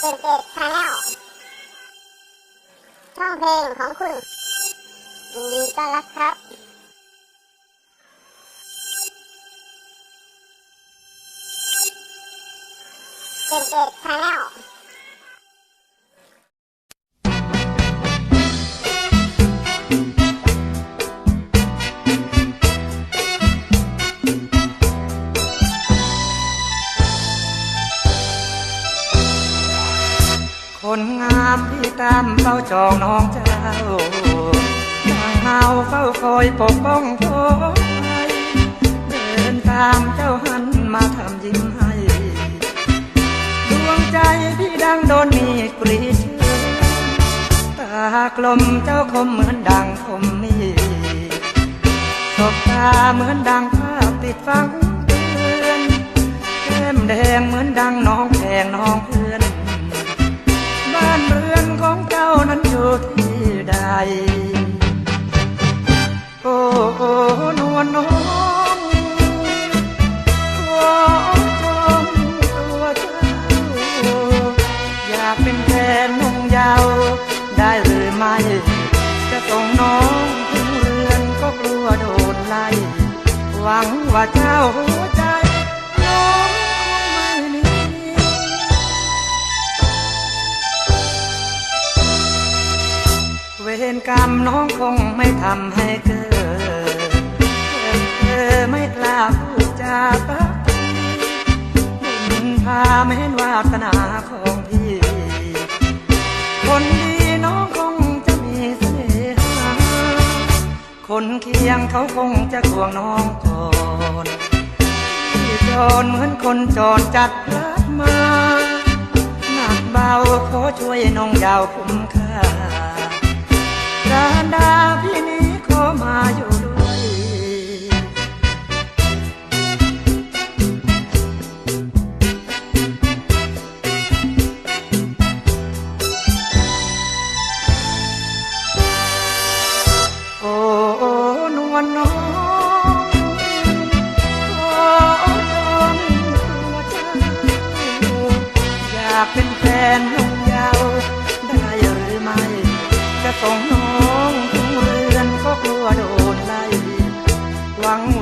77ชาแนลช่องเพลงของคุณยินดีต้อนรับครับ77 Channel ามที่ตามเฝ้าจองน้องเจ้าทางเฮาเฝ้าคอยปกป้องคอยเดินตามเจ้าหันมาทำยิ้มให้ ดวงใจพี่ดังโดนมีกรีดเชือตากลมเจ้าคมเหมือนดังคมมีดสบตาเหมือนดังภาพ นั้นอยู่ที่ใด โอ้นวลน้องขอจองตัวเจ้า อยากเป็นแฟนนุ่งยาว ได้หรือไม่ จะส่งน้องเรือนก็กลัวโดนไล่ หวังว่าเจ้า รกรรมน้องคงไม่ทำให้เกิดเธอไม่กล้าพูดจาปักบุญพาไม่เห็นวาสนาของพี่ คนดีน้องคงจะมีเสน่หาคนเคียงเขาคงจะควงน้องก่อนที่จรเหมือนคนจรจัดพลัดมา หนักเบาขอช่วยน้องยาวคุ้มค่า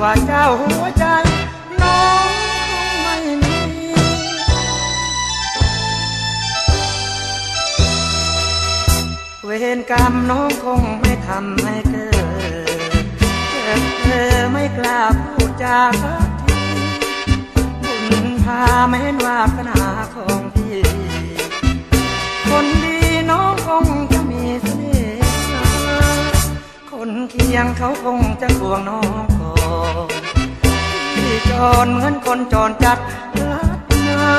ว่าเจ้าหัวใจ น้องคงไม่มีเวรกรรมน้องคงไม่ทำให้เกิดเธอไม่กล้าพูดจาสักทีบุญพาไม่นว่าสนาของ เคียงเขาคงจะกวงน้องก่อนที่จนเหมือนคนจนจัดรัดงา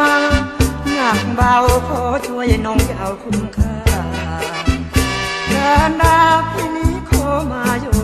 หนักเบาขอช่วยน้องยาวคุ้มค่าการดาที่นี้ขอมาอยู่